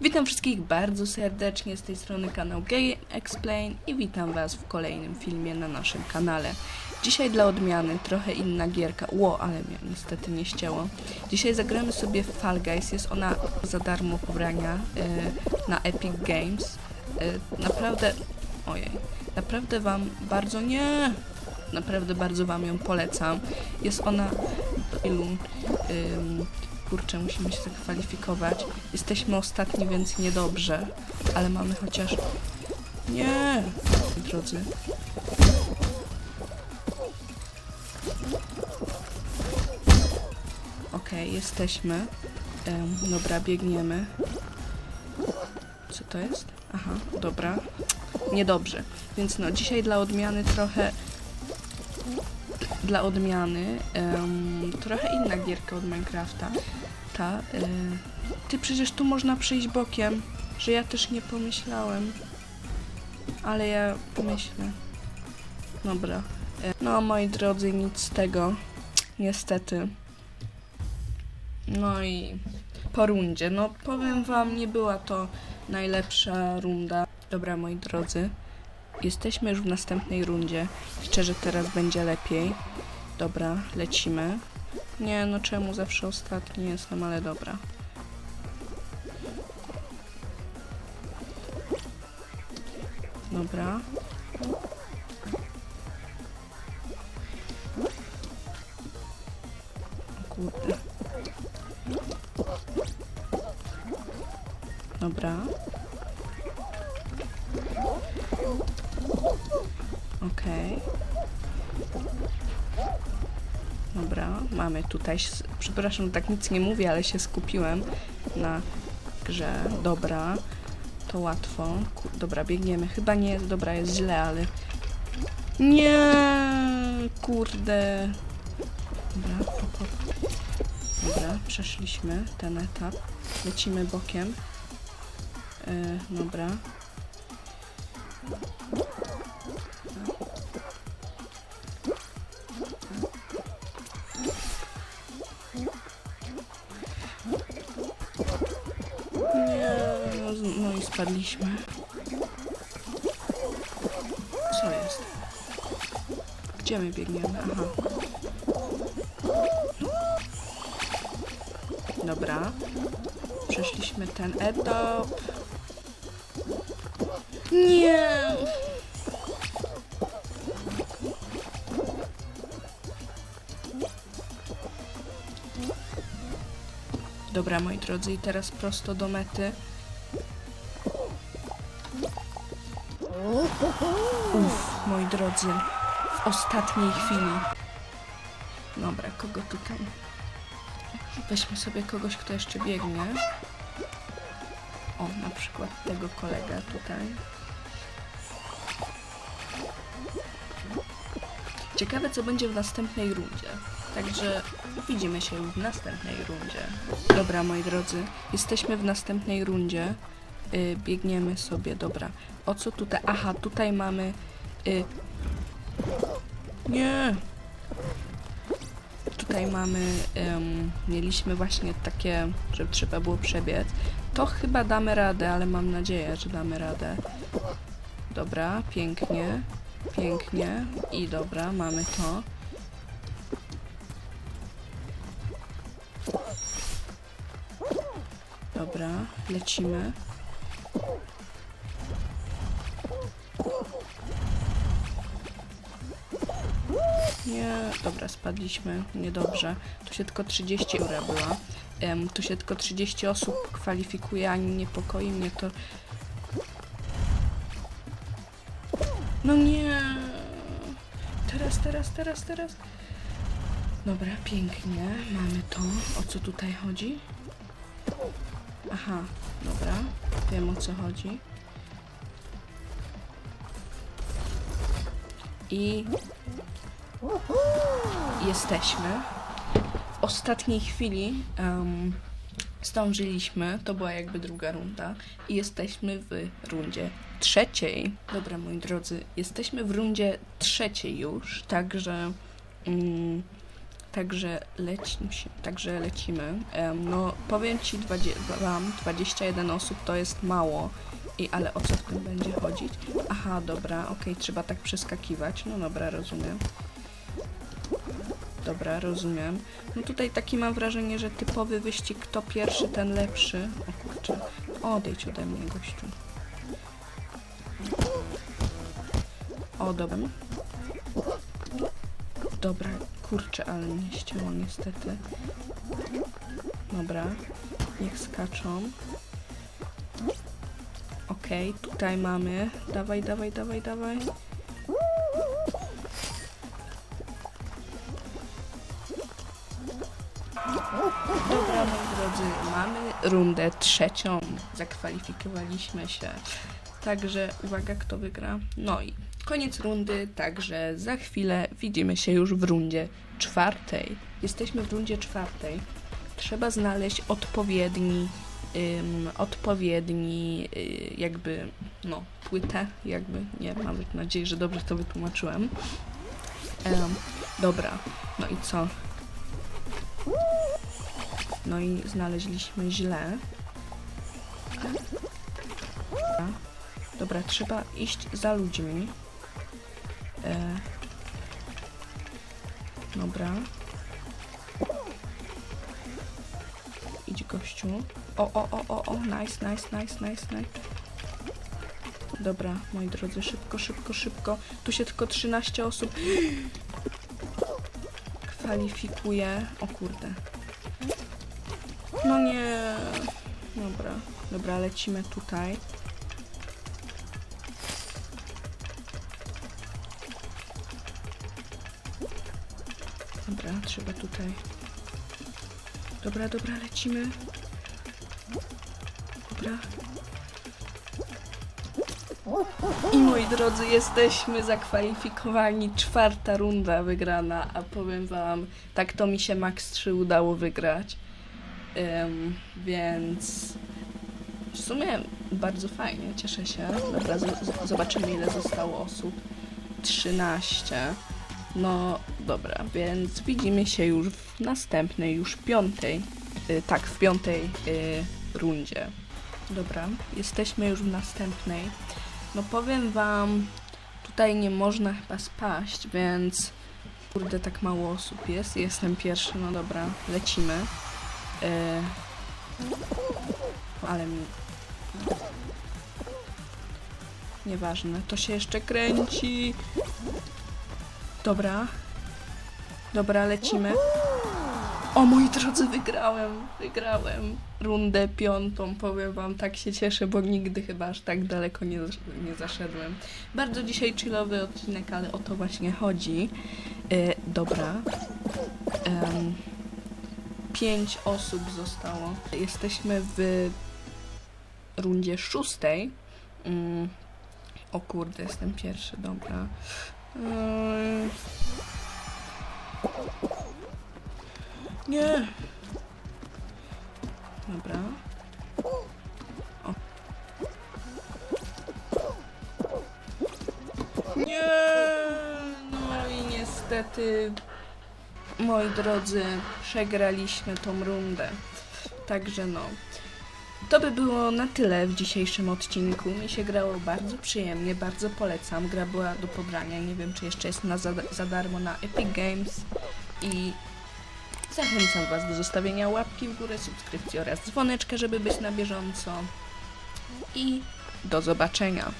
Witam wszystkich bardzo serdecznie z tej strony kanał Gay Explain i witam Was w kolejnym filmie na naszym kanale. Dzisiaj dla odmiany trochę inna gierka. Ło, ale mnie niestety nie ścięło. Dzisiaj zagramy sobie w Fall Guys. Jest ona za darmo pobrania y, na Epic Games. Y, naprawdę, ojej, naprawdę Wam bardzo nie, naprawdę bardzo Wam ją polecam. Jest ona do ilu ym, kurczę, musimy się zakwalifikować. Jesteśmy ostatni, więc niedobrze, ale mamy chociaż... Nie! Drodzy. Okej, jesteśmy. Em, dobra, biegniemy. Co to jest? Aha, dobra. Niedobrze. Więc no, dzisiaj dla odmiany trochę dla odmiany em, trochę inna gierka od Minecrafta. Ta. Y, ty przecież tu można przyjść bokiem, że ja też nie pomyślałem. Ale ja pomyślę. Dobra. E, No moi drodzy, nic z tego. Niestety. No i po rundzie. No powiem wam, nie była to najlepsza runda. Dobra, moi drodzy. Jesteśmy już w następnej rundzie. Szczerze, teraz będzie lepiej. Dobra, lecimy. Nie, no czemu zawsze ostatni jestem, ale dobra. Dobra. Kurde. Okej. Dobra, mamy tutaj. Przepraszam, tak nic nie mówię, ale się skupiłem na grze. Dobra, to łatwo. Dobra, biegniemy. Chyba nie jest dobra, jest źle, ale. Nie, kurde. Dobra. Dobra, przeszliśmy ten etap. Lecimy bokiem. Yy, dobra. Spadliśmy. Co jest? Gdzie my biegniemy? Aha. Dobra. Przeszliśmy ten etap. Nie! Dobra, moi drodzy, i teraz prosto do mety. Uff, moi drodzy, w ostatniej chwili. Dobra, kogo tutaj? Weźmy sobie kogoś, kto jeszcze biegnie. O, na przykład tego kolegę tutaj. Ciekawe, co będzie w następnej rundzie. Także widzimy się w następnej rundzie. Dobra, moi drodzy, jesteśmy w następnej rundzie. Y, biegniemy sobie, dobra. O co tutaj? Aha, tutaj mamy. Y, nie! Tutaj mamy. mieliśmy właśnie takie, że trzeba było przebiec. To chyba damy radę, ale mam nadzieję, że damy radę. Dobra, pięknie. Pięknie. I dobra, mamy to. Dobra, lecimy. Dobra, spadliśmy. Niedobrze. Tu się tylko 30 euro była. Em, tu się tylko 30 osób kwalifikuje, ani niepokoi mnie to. No nie. Teraz, teraz, teraz, teraz. Dobra, pięknie. Mamy to. O co tutaj chodzi? Aha, dobra. Wiem o co chodzi. I jesteśmy. W ostatniej chwili em, Zdążyliśmy, to była jakby druga runda i jesteśmy w rundzie trzeciej. Dobra, moi drodzy, jesteśmy w rundzie trzeciej już, także mm, także, leci, także lecimy. Em, no, powiem Ci dwadzie, wam, 21 osób to jest mało. I ale o co w tym będzie chodzić? Aha, dobra, okej, trzeba tak przeskakiwać. No dobra, rozumiem. Dobra, rozumiem. No tutaj taki mam wrażenie, że typowy wyścig kto pierwszy, ten lepszy. O kurczę, odejdź ode mnie, gościu. O, dobra. Dobra, kurczę, ale mnie ścięło niestety. Dobra, niech skaczą. Okej, tutaj mamy. Dawaj, dawaj, dawaj, dawaj. Dobra, moi drodzy, mamy rundę trzecią. Zakwalifikowaliśmy się. Także uwaga, kto wygra. No i koniec rundy, także za chwilę widzimy się już w rundzie czwartej. Jesteśmy w rundzie czwartej. Trzeba znaleźć odpowiedni, odpowiedni, y, jakby, no, płytę, jakby, nie, mam nadzieję, że dobrze to wytłumaczyłem. Em, dobra, no i co? No i znaleźliśmy źle. Dobra, trzeba iść za ludźmi. E, dobra. Idź gościu. O, o, o, o, o, nice, nice, nice, nice, nice. Dobra, moi drodzy, szybko, szybko, szybko. Tu się tylko 13 osób kwalifikuje. O kurde. Dobra, lecimy tutaj. Dobra, trzeba tutaj. Dobra, dobra, lecimy. Dobra. I moi drodzy, jesteśmy zakwalifikowani. Czwarta runda wygrana, a powiem wam, tak to mi się Max 3 udało wygrać. Ym, więc w sumie bardzo fajnie, cieszę się. Dobra, zobaczymy ile zostało osób. 13. No dobra, więc widzimy się już w następnej, już piątej, y, tak, w piątej y, rundzie. Dobra, jesteśmy już w następnej. No powiem wam, tutaj nie można chyba spaść, więc kurde, tak mało osób jest. Jestem pierwszy, no dobra, lecimy. Y, ale mi... Nieważne, to się jeszcze kręci. Dobra. Dobra, lecimy. O moi drodzy, wygrałem, wygrałem rundę piątą, powiem wam, tak się cieszę, bo nigdy chyba aż tak daleko nie, nie zaszedłem. Bardzo dzisiaj chillowy odcinek, ale o to właśnie chodzi. E, dobra. Pięć osób zostało. Jesteśmy w rundzie szóstej. Mm. O kurde, jestem pierwszy, dobra. Ym. Nie. Dobra. Nie. No i niestety, moi drodzy, przegraliśmy tą rundę. Także no. To by było na tyle w dzisiejszym odcinku. Mi się grało bardzo przyjemnie, bardzo polecam. Gra była do pobrania. Nie wiem, czy jeszcze jest na za, za darmo na Epic Games. I zachęcam Was do zostawienia łapki w górę, subskrypcji oraz dzwoneczka, żeby być na bieżąco. I do zobaczenia.